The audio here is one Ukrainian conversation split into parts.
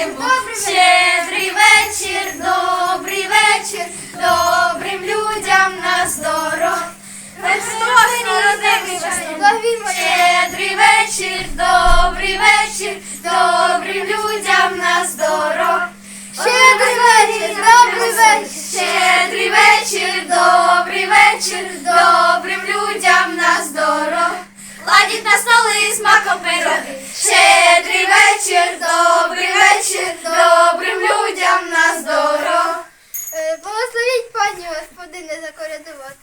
співаємо. Щедрий вечір, добрий вечір, добрим людям на здоров. Щедрий вечір, добрий вечір, добрим людям на здоров. Щедрий вечір, добрий вечір. Щедрий вечір, добрий вечір, добрим людям на здоров. Ладіть на столи з маком пироги. Щедрий вечір, добрий вечір, добрим людям на здоров.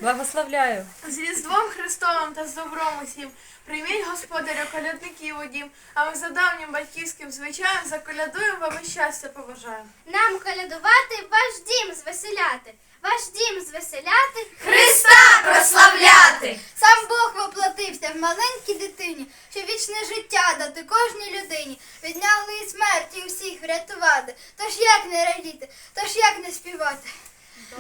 Благословляю. З Різдвом Христовим та з добром усім прийміть господаря колядників у дім, а ми за давнім батьківським звичаєм заколядуємо, аби щастя побажаємо. Нам колядувати, ваш дім звеселяти, ваш дім звеселяти. Христа прославляти. Сам Бог воплотився в маленькій дитині, щоб вічне життя дати кожній людині. Відняли і смерть і всіх врятувати. Тож як не радіти, тож як не співати?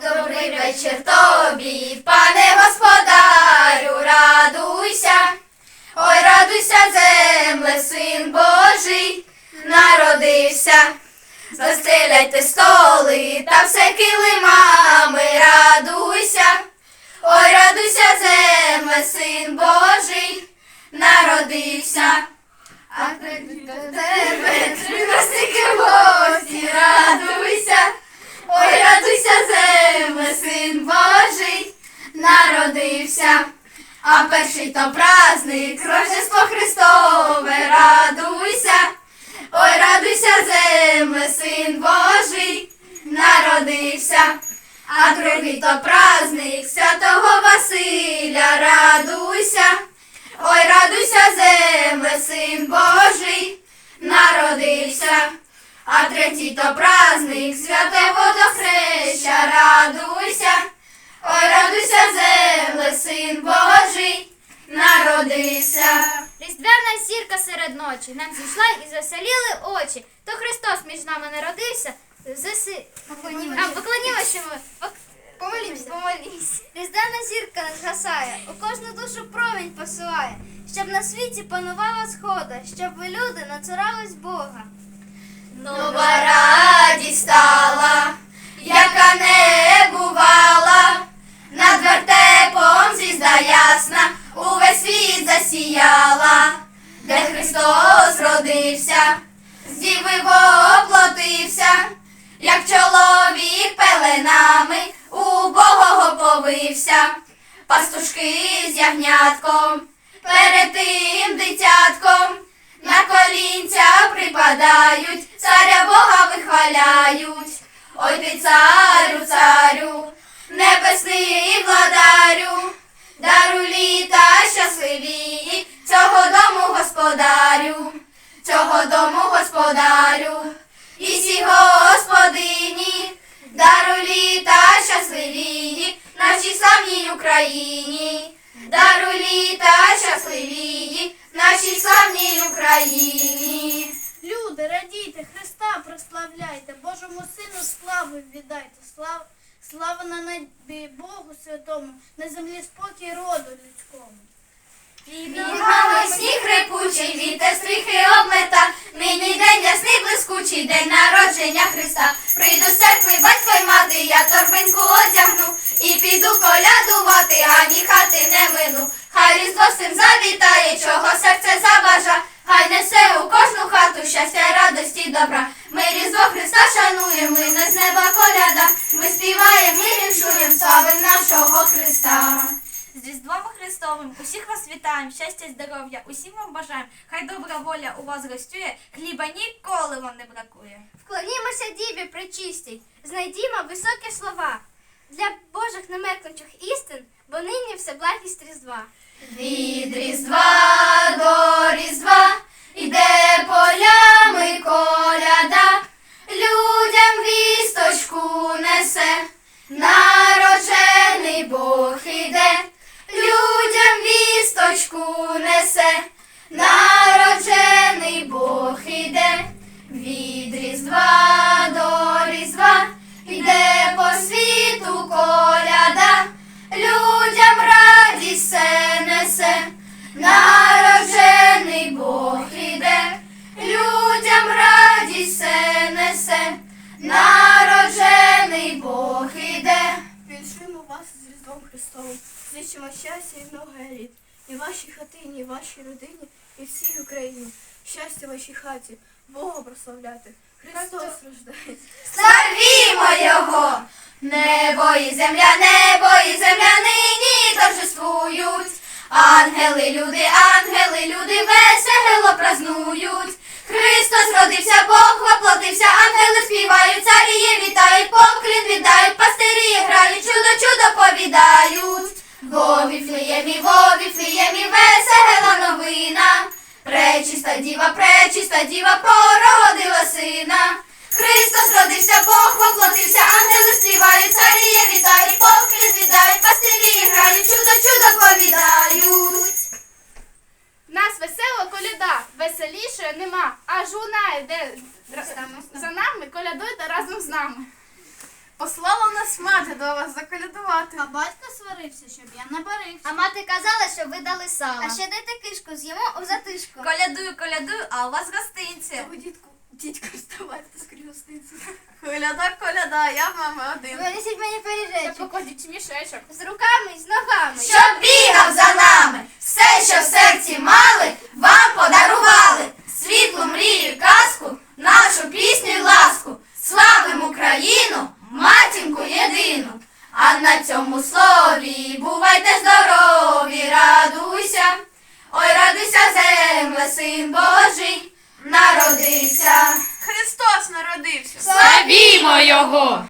Добрий вечір тобі, пане господарю, радуйся. Ой, радуйся, земле, син Божий, народився. Застеляйте столи та все килимами, радуйся. Ой, радуйся, земле, син Божий, народився. А до тебе приносники гості, радуйся. Ой, радуйся, земле, син Божий, народився. А перший то праздник, Рождество Христове, радуйся. Ой, радуйся, земле, син Божий, народився. А другий то праздник Святого Василя, радуйся. Ой, радуйся, земле, син Божий, народився. А третій то праздник святого водохреща, народився. Різдвяна зірка серед ночі нам зійшла і засаліли очі. То Христос між нами народився. Заси... А, поклонімося ми. Пок- Помолімся. Помолімся. Різдвяна зірка згасає, у кожну душу промінь посилає, щоб на світі панувала схода, щоб ви люди нацурались Бога. Нова засіяла, де Христос родився, з діви воплотився, як чоловік пеленами у Богого повився, пастушки з ягнятком, перед тим дитятком. На колінця припадають, царя Бога вихваляють. Ой ти царю, царю, небесний владарю, дару літа щасливі, цього дому господарю, цього дому господарю, і сі господині, дару літа щасливі, нашій славній Україні. Дару літа щасливі, нашій славній Україні. Люди, радійте, Христа прославляйте, Божому Сину славу віддайте. Слава, слава на небі Богу Святому, на землі спокій роду людському. Піднімали сніг репучий, вітер стріхи обмета. Нині день ясний блискучий, день народження Христа. Прийду з церкви, батько й мати, я торбинку одягну і піду колядувати, ані хати не мину. Хай різдво всім завітає, чого серце забажа. Хай несе у кожну хату щастя, радості, добра. Усіх вас вітаємо, щастя і здоров'я, усім вам бажаємо. Хай добра воля у вас гостює, хліба ніколи вам не бракує. Вклонімося Діві причистій, знайдімо високі слова для Божих немеркнучих істин, бо нині все благість Різдва. Від Різдва до Різдвом. Зичимо щастя і много літ. І вашій хатині, і вашій родині, і всій Україні. Щастя вашій хаті, Бога прославляти. Христос рождається. Славімо його! Небо і земля, небо і земля нині торжествують. Ангели, люди, ангели, люди весело празнують. Христос родився, Бог воплотився, ангели Во Віфлеємі, во Віфлеємі, весела новина. Пречиста діва, пречиста діва породила сина. Христос родився, Бог воплотився, ангели співають, царіє вітають, поклін віддають, пастирі грають, чудо, чудо повідають. Нас весела коляда, веселішої нема. Аж вона йде за нами, колядуйте разом з нами. Послала нас мати до вас заколядувати. А батько сварився, щоб я не барився. А мати казала, що ви дали сало. А ще дайте кишку, з'їмо у затишку. Колядую, колядую, а у вас гостинці. Того дітку, дідько, вставайте з крісниці. Коляда, коляда, я в мами один. Винесіть мені Та пиріжечок. покладіть мішечок. З руками і з ногами. Щоб бігав за нами, все, що в серці мали, вам подарували. Світлу мрію, й казку, нашу пісню й ласку. Славим Україну, матінку єдину. А на цьому слові бувайте здорові, радуйся. Ой, радуйся, земле, син Божий, народився. Христос народився. Славімо його!